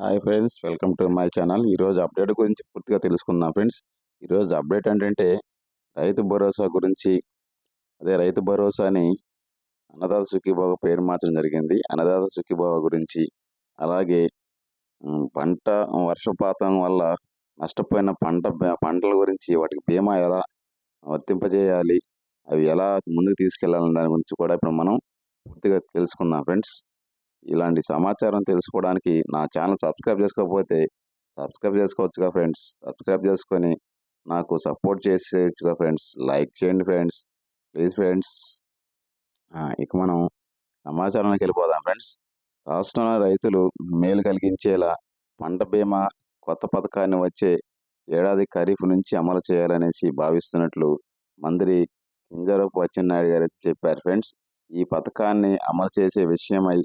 Hi friends welcome to my channel ఈరోజు update గురించి పూర్తిగా తెలుసుకుందాం ఫ్రెండ్స్ ఈరోజు అప్డేట్ ఏంటంటే రైతు భరోసా గురించి అదే రైతు భరోసాని అన్నదాత సుఖీభావ పేరు మార్చడం జరిగింది. అన్నదాత సుఖీభావ గురించి అలాగే పంట వర్షపాతం వల్ల నష్టపోయిన పంట పంటల గురించి వాటికి బీమా ఎలా వర్తింపజేయాలి అవి ఎలా ముందుకు తీసుకెళ్ళాలని దాని గురించి కూడా ఇప్పుడు మనం పూర్తిగా తెలుసుకుందాం ఫ్రెండ్స్ ఇలాంటి సమాచారం తెలుసుకోవడానికి నా ఛానల్ సబ్స్క్రైబ్ చేసుకోకపోతే సబ్స్క్రైబ్ చేసుకోవచ్చుగా ఫ్రెండ్స్. సబ్స్క్రైబ్ చేసుకొని నాకు సపోర్ట్ చేసేయచ్చుగా ఫ్రెండ్స్. లైక్ చేయండి ఫ్రెండ్స్. Please friends. ఇక మనం సమాచారానికి వెళ్ళిపోదాం ఫ్రెండ్స్. రాష్ట్రంలో రైతులు మేలు కలిగించేలా పంట బీమా కొత్త పథకాన్ని వచ్చే ఏడాది ఖరీఫ్ నుంచి అమలు చేయాలనేసి భావిస్తున్నట్లు మంత్రి కింజరపు అచ్చెన్నాయుడు గారు అయితే చెప్పారు ఫ్రెండ్స్. ఈ పథకాన్ని అమలు చేసే విషయమై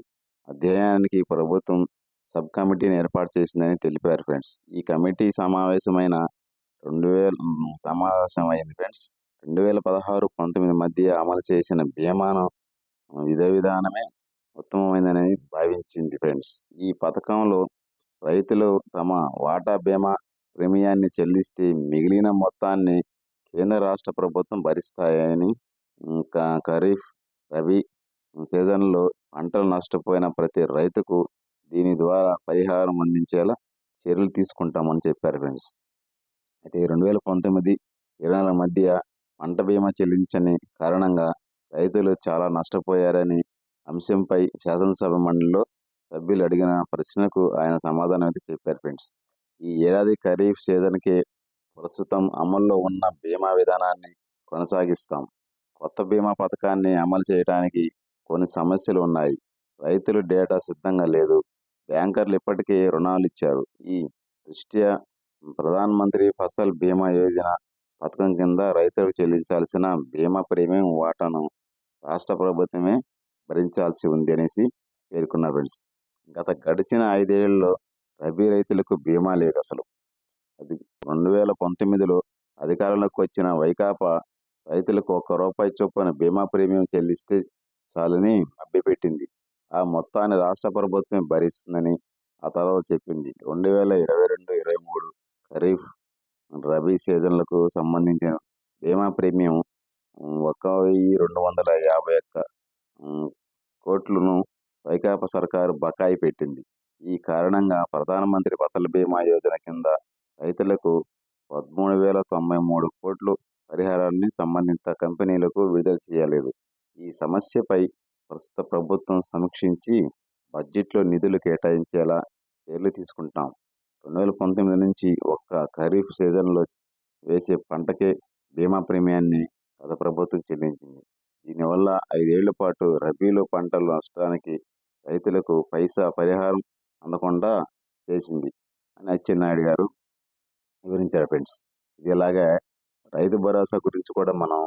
అధ్యయనానికి ప్రభుత్వం సబ్ కమిటీని ఏర్పాటు చేసిందని తెలిపారు ఫ్రెండ్స్. ఈ కమిటీ సమావేశమైన రెండు వేల సమావేశం అయింది ఫ్రెండ్స్. రెండు వేల పదహారు పంతొమ్మిది మధ్య అమలు చేసిన బీమాను విధ విధానమే ఉత్తమమైందని భావించింది ఫ్రెండ్స్. ఈ పథకంలో రైతులు తమ వాటా బీమా ప్రీమియాన్ని చెల్లిస్తే మిగిలిన మొత్తాన్ని కేంద్ర రాష్ట్ర ప్రభుత్వం భరిస్తాయని ఇంకా ఖరీఫ్ రబీ సీజన్లో పంటలు నష్టపోయిన ప్రతి రైతుకు దీని ద్వారా పరిహారం అందించేలా చర్యలు తీసుకుంటామని చెప్పారు ఫ్రెండ్స్. అయితే రెండు వేల పంతొమ్మిది ఇరవై నాలుగు మధ్య పంట బీమా చెల్లించని కారణంగా రైతులు చాలా నష్టపోయారని అంశంపై శాసనసభ మండలిలో సభ్యులు అడిగిన ప్రశ్నకు ఆయన సమాధానం అయితే చెప్పారు ఫ్రెండ్స్. ఈ ఏడాది ఖరీఫ్ సీజన్కి ప్రస్తుతం అమల్లో ఉన్న బీమా విధానాన్ని కొనసాగిస్తాం. కొత్త బీమా పథకాన్ని అమలు చేయడానికి కొన్ని సమస్యలు ఉన్నాయి. రైతులు డేటా సిద్ధంగా లేదు. బ్యాంకర్లు ఇప్పటికే రుణాలు ఇచ్చారు ఈ దృష్ట్యా ప్రధాన మంత్రి ఫసల్ బీమా యోజన పథకం కింద రైతులకు చెల్లించాల్సిన బీమా ప్రీమియం వాటాను రాష్ట్ర ప్రభుత్వమే భరించాల్సి ఉంది అనేసి పేర్కొన్న ఫ్రెండ్స్. గత గడిచిన ఐదేళ్ళలో రబీ రైతులకు బీమా లేదు అసలు. అది రెండు వేల పంతొమ్మిదిలో అధికారంలోకి వచ్చిన వైకాపా రైతులకు ఒక్క రూపాయి చొప్పున బీమా ప్రీమియం చెల్లిస్తే చాలని మభ్యపెట్టింది ఆ మొత్తాన్ని రాష్ట్ర ప్రభుత్వం భరిస్తుందని ఆ తర్వాత చెప్పింది. రెండు వేల ఇరవై రెండు ఇరవై మూడు ఖరీఫ్ రబీ సీజన్లకు సంబంధించిన బీమా ప్రీమియం ఒక వెయ్యి రెండు వందల యాభై ఒక్క కోట్లను వైకాపా సర్కారు బకాయి పెట్టింది. ఈ కారణంగా ప్రధానమంత్రి ఫసల్ బీమా యోజన కింద రైతులకు పదమూడు వేల తొంభై మూడు కోట్లు పరిహారాన్ని సంబంధిత కంపెనీలకు విడుదల చేయలేదు. ఈ సమస్యపై ప్రస్తుత ప్రభుత్వం సమీక్షించి బడ్జెట్లో నిధులు కేటాయించేలా చర్యలు తీసుకుంటాం. రెండు వేల పంతొమ్మిది నుంచి ఒక్క ఖరీఫ్ సీజన్లో వేసే పంటకే బీమా ప్రీమియాన్ని గత ప్రభుత్వం చెల్లించింది. దీనివల్ల ఐదేళ్ళ పాటు రబీలో పంటలు నష్టానికి రైతులకు పైసా పరిహారం అందకుండా చేసింది అని అచ్చెన్నాయుడు గారు వివరించారు ఫ్రెండ్స్. ఇది ఇలాగే రైతు భరోసా గురించి కూడా మనం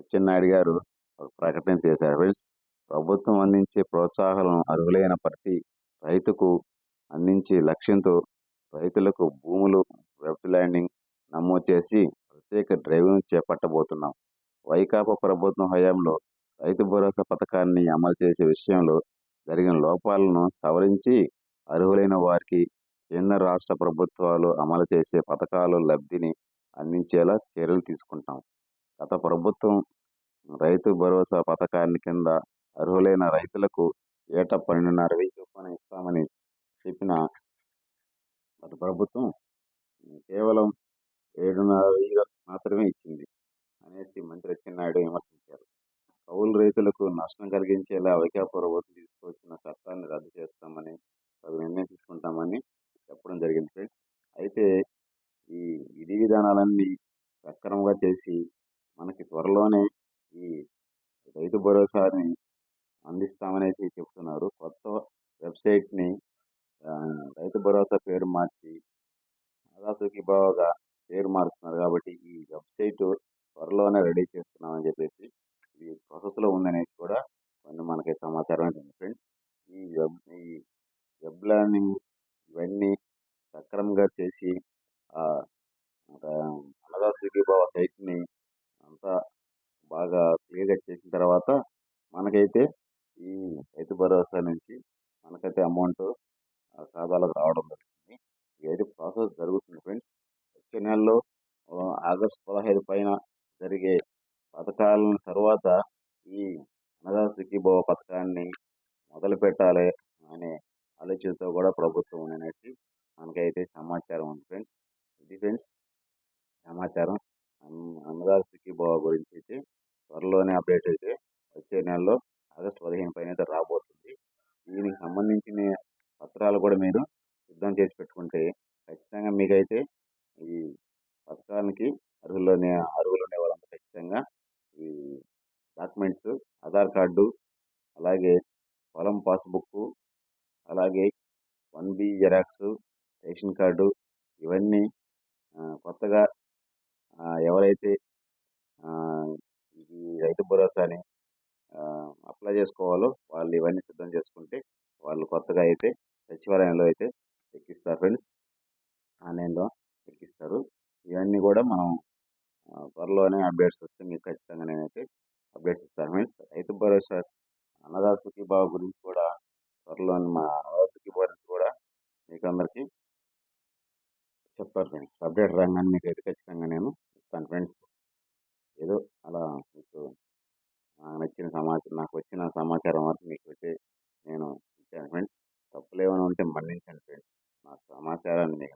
అచ్చెన్నాయుడు గారు ఒక ప్రకటన చేశారు. ఫ్రెండ్స్ ప్రభుత్వం అందించే ప్రోత్సాహాలను అర్హులైన ప్రతి రైతుకు అందించే లక్ష్యంతో రైతులకు భూములు వెబ్ ల్యాండింగ్ నమోదు చేసి ప్రత్యేక డ్రైవ్ను చేపట్టబోతున్నాం. వైకాపా ప్రభుత్వం హయాంలో రైతు భరోసా పథకాన్ని అమలు చేసే విషయంలో జరిగిన లోపాలను సవరించి అర్హులైన వారికి కేంద్ర రాష్ట్ర ప్రభుత్వాలు అమలు చేసే పథకాలు లబ్ధిని అందించేలా చర్యలు తీసుకుంటాం. గత ప్రభుత్వం రైతు భరోసా పథకాన్ని కింద అర్హులైన రైతులకు ఏటా పన్నెండున్నర వెయ్యి చొప్పున ఇస్తామని చెప్పిన గత ప్రభుత్వం కేవలం ఏడున్నర వెయ్యి మాత్రమే ఇచ్చింది అనేసి మంత్రి అచ్చెన్నాయుడు విమర్శించారు. కౌలు రైతులకు నష్టం కలిగించేలా వైకా ప్రభుత్వం తీసుకొచ్చిన చట్టాన్ని రద్దు చేస్తామని తగు నిర్ణయం తీసుకుంటామని చెప్పడం జరిగింది. ఫ్రెండ్స్ అయితే ఈ విధి విధానాలన్నీ సక్రమంగా చేసి మనకి త్వరలోనే ఈ రైతు భరోసాని అందిస్తామనేసి చెప్తున్నారు. కొత్త వెబ్సైట్ని రైతు భరోసా పేరు మార్చి ఆదాసుకి బాగా పేరు మారుస్తున్నారు కాబట్టి ఈ వెబ్సైట్ త్వరలోనే రెడీ చేస్తున్నామని చెప్పేసి ఇది ప్రాసెస్లో ఉందనేసి కూడా కొన్ని మనకి సమాచారం ఉంటుంది ఫ్రెండ్స్ ఈ వెబ్ ఈ వెబ్ లెర్నింగ్ ఇవన్నీ సక్రమంగా చేసి ఆ, స్విగ్గీ సైట్ని అంతా బాగా క్లియర్గా చేసిన తర్వాత మనకైతే ఈ రైతు భరోసా నుంచి మనకైతే అమౌంట్ ఖాతాలకు రావడం జరుగుతుంది. ఇదైతే ప్రాసెస్ జరుగుతుంది ఫ్రెండ్స్. వచ్చే నెలలో ఆగస్ట్ ఆగస్టు పదహైదు పైన జరిగే పథకాల తర్వాత ఈ అన్నదా సుఖీభవ పథకాన్ని మొదలు పెట్టాలి అనే ఆలోచనతో కూడా ప్రభుత్వం అనేసి మనకైతే సమాచారం ఉంది ఫ్రెండ్స్. ఇది ఫ్రెండ్స్ సమాచారం. అన్నదాత సుఖీభవ గురించి అయితే త్వరలోనే అప్డేట్ అయితే వచ్చే నెలలో ఆగస్టు పదిహేను పైన అయితే రాబోతుంది. దీనికి సంబంధించిన పత్రాలు కూడా మీరు సిద్ధం చేసి పెట్టుకుంటే ఖచ్చితంగా మీకైతే ఈ పథకానికి అర్హుల్లోనే అర్హులు ఉండే వాళ్ళంతా ఖచ్చితంగా ఈ డాక్యుమెంట్స్ ఆధార్ కార్డు అలాగే పొలం పాస్బుక్ అలాగే one B xerox ration card ఇవన్నీ కొత్తగా ఎవరైతే ఈ రైతు భరోసాని అప్లై చేసుకోవాలో వాళ్ళు ఇవన్నీ సిద్ధం చేసుకుంటే వాళ్ళు కొత్తగా అయితే సచివాలయంలో అయితే ఎక్కిస్తారు ఫ్రెండ్స్. ఆన్లైన్లో ఎక్కిస్తారు. ఇవన్నీ కూడా మనం త్వరలోనే అప్డేట్స్ వస్తే మీకు ఖచ్చితంగా నేనైతే అప్డేట్స్ ఇస్తాను ఫ్రెండ్స్. రైతు భరోసా అన్నదాత సుఖీభావ గురించి కూడా త్వరలోని మా అన్నదాత సుఖీభావ గురించి కూడా మీకు అందరికీ చెప్తారు ఫ్రెండ్స్. అప్డేట్ రాగానే మీకు అయితే ఖచ్చితంగా నేను ఇస్తాను ఫ్రెండ్స్. ఏదో అలా మీకు నాకు నచ్చిన సమాచారం నాకు వచ్చిన సమాచారం వరకు మీకు అయితే నేను ఇచ్చాను ఫ్రెండ్స్. తప్పులు ఏమైనా ఉంటే మన్నించండి ఫ్రెండ్స్. నా సమాచారాన్ని మీకు